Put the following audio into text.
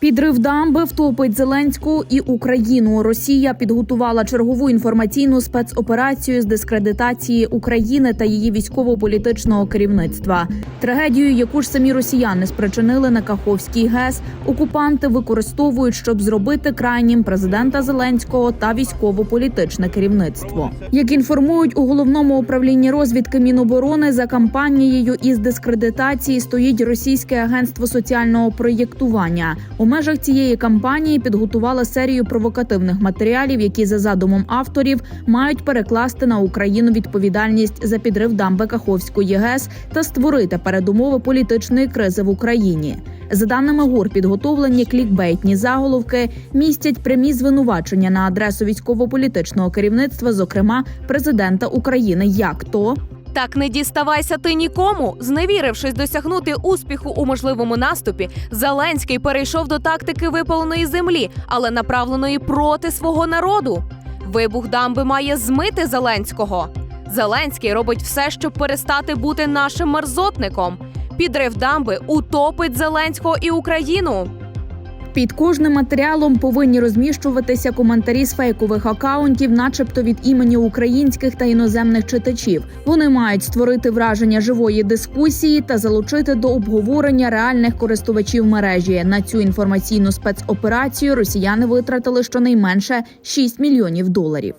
Підрив дамби втопить Зеленську і Україну. Росія підготувала чергову інформаційну спецоперацію з дискредитації України та її військово-політичного керівництва. Трагедію, яку ж самі росіяни спричинили на Каховський ГЕС, окупанти використовують, щоб зробити крайнім президента Зеленського та військово-політичне керівництво. Як інформують у головному управлінні розвідки Міноборони, за кампанією із дискредитації стоїть російське агентство соціального проєктування. Межах цієї кампанії підготували серію провокативних матеріалів, які за задумом авторів мають перекласти на Україну відповідальність за підрив дамби Каховської ГЕС та створити передумови політичної кризи в Україні. За даними ГУР, підготовлені клікбейтні заголовки містять прямі звинувачення на адресу військово-політичного керівництва, зокрема президента України, як то Так не діставайся ти нікому. Зневірившись досягнути успіху у можливому наступі, Зеленський перейшов до тактики випаленої землі, але направленої проти свого народу. Вибух дамби має змити Зеленського. Зеленський робить все, щоб перестати бути нашим мерзотником. Підрив дамби утопить Зеленського і Україну. Під кожним матеріалом повинні розміщуватися коментарі з фейкових акаунтів, начебто від імені українських та іноземних читачів. Вони мають створити враження живої дискусії та залучити до обговорення реальних користувачів мережі. На цю інформаційну спецоперацію росіяни витратили щонайменше 6 мільйонів доларів.